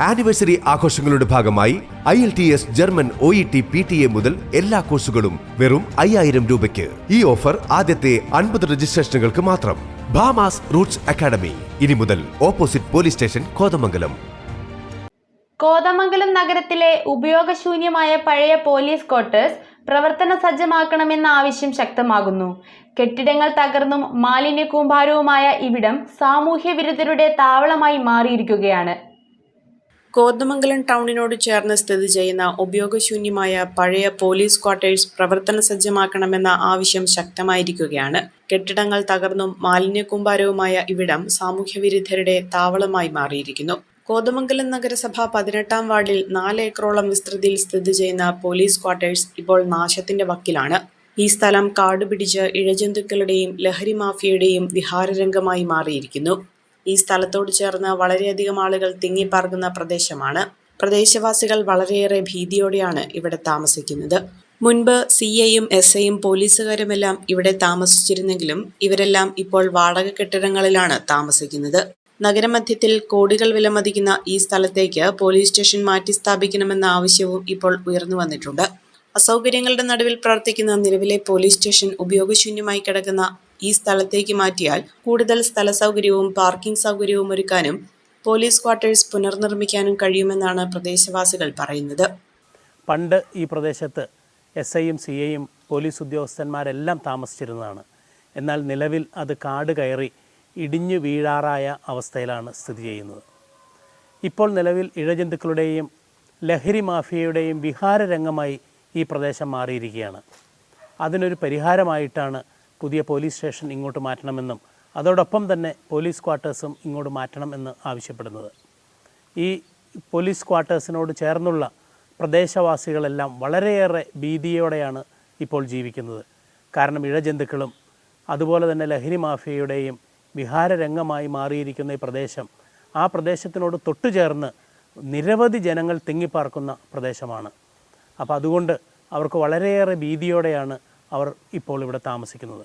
Anniversary ആഘോഷങ്ങളുടെ ഭാഗമായി IELTS German O E T P T E മുതൽ എല്ലാ കോഴ്സുകളും വെറും അയ്യായിരം രൂപയ്ക്ക്. ഈ ഓഫർ ആദ്യത്തെ അൻപത് രജിസ്ട്രേഷനുകൾക്ക് മാത്രം. Bhamas roots academy. ഇനി മുതൽ opposite police station Kothamangalam. Kothamangalam നഗരത്തിലെ ഉപയോഗശൂന്യമായ പഴയ പോലീസ് ക്വാർട്ടേഴ്സ് പ്രവർത്തന സജ്ജമാക്കണമെന്ന ആവശ്യം ശക്തമാകുന്നു. കെട്ടിടങ്ങൾ തകർന്നും മാലിന്യ കൂമ്പാരവുമായ ഇവിടം സാമൂഹ്യ വിരുദ്ധരുടെ താവളമായി മാറിയിരിക്കുകയാണ്. കോതമംഗലം ടൗണിനോട് ചേർന്ന് സ്ഥിതി ചെയ്യുന്ന ഉപയോഗശൂന്യമായ പഴയ പോലീസ് ക്വാർട്ടേഴ്സ് പ്രവർത്തന സജ്ജമാക്കണമെന്ന ആവശ്യം ശക്തമായിരിക്കുകയാണ്. കെട്ടിടങ്ങൾ തകർന്നും മാലിന്യക്കൂമ്പാരവുമായ ഇവിടം സാമൂഹ്യവിരുദ്ധരുടെ താവളമായി മാറിയിരിക്കുന്നു. കോതമംഗലം നഗരസഭ പതിനെട്ടാം വാർഡിൽ നാല് ഏക്കറോളം വിസ്തൃതിയിൽ സ്ഥിതി ചെയ്യുന്ന പോലീസ് ക്വാർട്ടേഴ്സ് ഇപ്പോൾ നാശത്തിന്റെ വക്കിലാണ്. ഈ സ്ഥലം കാടുപിടിച്ച് ഇഴജന്തുക്കളുടെയും ലഹരി മാഫിയയുടെയും വിഹാരരംഗമായി മാറിയിരിക്കുന്നു. ഈ സ്ഥലത്തോട് ചേർന്ന് വളരെയധികം ആളുകൾ തിങ്ങിപ്പാർക്കുന്ന പ്രദേശമാണ്. പ്രദേശവാസികൾ വളരെയേറെ ഭീതിയോടെയാണ് ഇവിടെ താമസിക്കുന്നത്. മുൻപ് സി ഐയും എസ് ഐയും പോലീസുകാരുമെല്ലാം ഇവിടെ താമസിച്ചിരുന്നെങ്കിലും ഇവരെല്ലാം ഇപ്പോൾ വാടക കെട്ടിടങ്ങളിലാണ് താമസിക്കുന്നത്. നഗരമധ്യത്തിൽ കോടികൾ വിലമതിക്കുന്ന ഈ സ്ഥലത്തേക്ക് പോലീസ് സ്റ്റേഷൻ മാറ്റി സ്ഥാപിക്കണമെന്ന ആവശ്യവും ഇപ്പോൾ ഉയർന്നു വന്നിട്ടുണ്ട്. അസൗകര്യങ്ങളുടെ നടുവിൽ പ്രവർത്തിക്കുന്ന നിലവിലെ പോലീസ് സ്റ്റേഷൻ ഉപയോഗശൂന്യമായി കിടക്കുന്ന ഈ സ്ഥലത്തേക്ക് മാറ്റിയാൽ കൂടുതൽ സ്ഥല സൗകര്യവും പാർക്കിംഗ് സൗകര്യവും ഒരുക്കാനും പോലീസ് ക്വാർട്ടേഴ്സ് പുനർനിർമ്മിക്കാനും കഴിയുമെന്നാണ് പ്രദേശവാസികൾ പറയുന്നത്. പണ്ട് ഈ പ്രദേശത്ത് എസ് ഐയും സി ഐയും പോലീസ് ഉദ്യോഗസ്ഥന്മാരെല്ലാം താമസിച്ചിരുന്നതാണ്. എന്നാൽ നിലവിൽ അത് കാട് കയറി ഇടിഞ്ഞു വീഴാറായ അവസ്ഥയിലാണ് സ്ഥിതി ചെയ്യുന്നത്. ഇപ്പോൾ നിലവിൽ ഇഴജന്തുക്കളുടെയും ലഹരി മാഫിയയുടെയും വിഹാരരംഗമായി ഈ പ്രദേശം മാറിയിരിക്കുകയാണ്. അതിനൊരു പരിഹാരമായിട്ടാണ് പുതിയ പോലീസ് സ്റ്റേഷൻ ഇങ്ങോട്ട് മാറ്റണമെന്നും അതോടൊപ്പം തന്നെ പോലീസ് ക്വാർട്ടേഴ്സും ഇങ്ങോട്ട് മാറ്റണം എന്ന് ആവശ്യപ്പെടുന്നത്. ഈ പോലീസ് ക്വാർട്ടേഴ്സിനോട് ചേർന്നുള്ള പ്രദേശവാസികളെല്ലാം വളരെയേറെ ഭീതിയോടെയാണ് ഇപ്പോൾ ജീവിക്കുന്നത്. കാരണം ഇഴജന്തുക്കളും അതുപോലെ തന്നെ ലഹരി മാഫിയയുടെയും വിഹാരരംഗമായി മാറിയിരിക്കുന്ന ഈ പ്രദേശം ആ പ്രദേശത്തിനോട് തൊട്ടുചേർന്ന് നിരവധി ജനങ്ങൾ തിങ്ങിപ്പാർക്കുന്ന പ്രദേശമാണ്. അപ്പോൾ അതുകൊണ്ട് അവർക്ക് വളരെയേറെ ഭീതിയോടെയാണ് അവർ ഇപ്പോൾ ഇവിടെ താമസിക്കുന്നത്.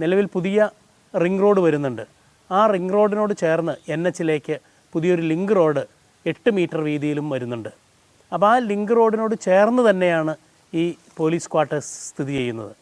നിലവിൽ പുതിയ റിംഗ് റോഡ് വരുന്നുണ്ട്. ആ റിംഗ് റോഡിനോട് ചേർന്ന് എൻ എച്ചിലേക്ക് പുതിയൊരു ലിങ്ക് റോഡ് എട്ട് മീറ്റർ വീതിയിലും വരുന്നുണ്ട്. അപ്പോൾ ആ ലിങ്ക് റോഡിനോട് ചേർന്ന് തന്നെയാണ് ഈ പോലീസ് ക്വാർട്ടേഴ്സ് സ്ഥിതി ചെയ്യുന്നത്.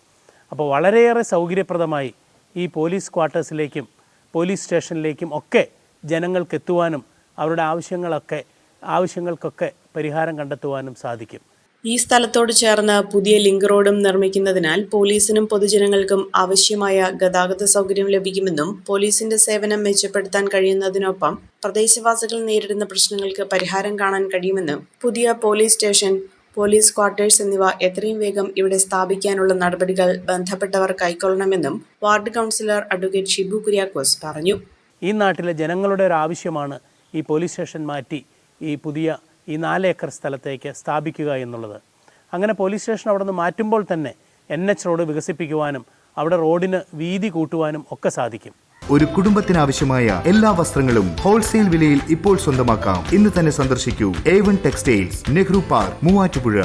അപ്പോൾ വളരെയേറെ സൗകര്യപ്രദമായി ഈ പോലീസ് ക്വാർട്ടേഴ്സിലേക്കും പോലീസ് സ്റ്റേഷനിലേക്കും ഒക്കെ ജനങ്ങൾക്ക് എത്തുവാനും അവരുടെ ആവശ്യങ്ങളൊക്കെ ആവശ്യങ്ങൾക്കൊക്കെ പരിഹാരം കണ്ടെത്തുവാനും സാധിക്കും. ഈ സ്ഥലത്തോട് ചേർന്ന് പുതിയ ലിങ്ക് റോഡും നിർമ്മിക്കുന്നതിനാൽ പോലീസിനും പൊതുജനങ്ങൾക്കും ആവശ്യമായ ഗതാഗത സൗകര്യം ലഭിക്കുമെന്നും പോലീസിന്റെ സേവനം മെച്ചപ്പെടുത്താൻ കഴിയുന്നതിനൊപ്പം പ്രദേശവാസികൾ നേരിടുന്ന പ്രശ്നങ്ങൾക്ക് പരിഹാരം കാണാൻ കഴിയുമെന്നും പുതിയ പോലീസ് സ്റ്റേഷൻ പോലീസ് ക്വാർട്ടേഴ്സ് എന്നിവ എത്രയും വേഗം ഇവിടെ സ്ഥാപിക്കാനുള്ള നടപടികൾ ബന്ധപ്പെട്ടവർ കൈക്കൊള്ളണമെന്നും ward councillor advocate Shibu Kuriakose പറഞ്ഞു. ഈ നാട്ടിലെ ജനങ്ങളുടെ ഒരു ആവശ്യമാണ് ഈ പോലീസ് സ്റ്റേഷൻ മാറ്റി ഈ പുതിയ ഈ നാല് ഏക്കർ സ്ഥലത്തേക്ക് സ്ഥാപിക്കുക എന്നുള്ളത്. അങ്ങനെ പോലീസ് സ്റ്റേഷൻ അവിടെ നിന്ന് മാറ്റുമ്പോൾ തന്നെ എൻ എച്ച് റോഡ് വികസിപ്പിക്കുവാനും അവിടെ റോഡിന് വീതി കൂട്ടുവാനും ഒക്കെ സാധിക്കും. ഒരു കുടുംബത്തിനാവശ്യമായ എല്ലാ വസ്ത്രങ്ങളും ഹോൾസെയിൽ വിലയിൽ ഇപ്പോൾ സ്വന്തമാക്കാം. ഇന്ന് തന്നെ സന്ദർശിക്കൂ. A one textiles Nehru park Muvattupuzha.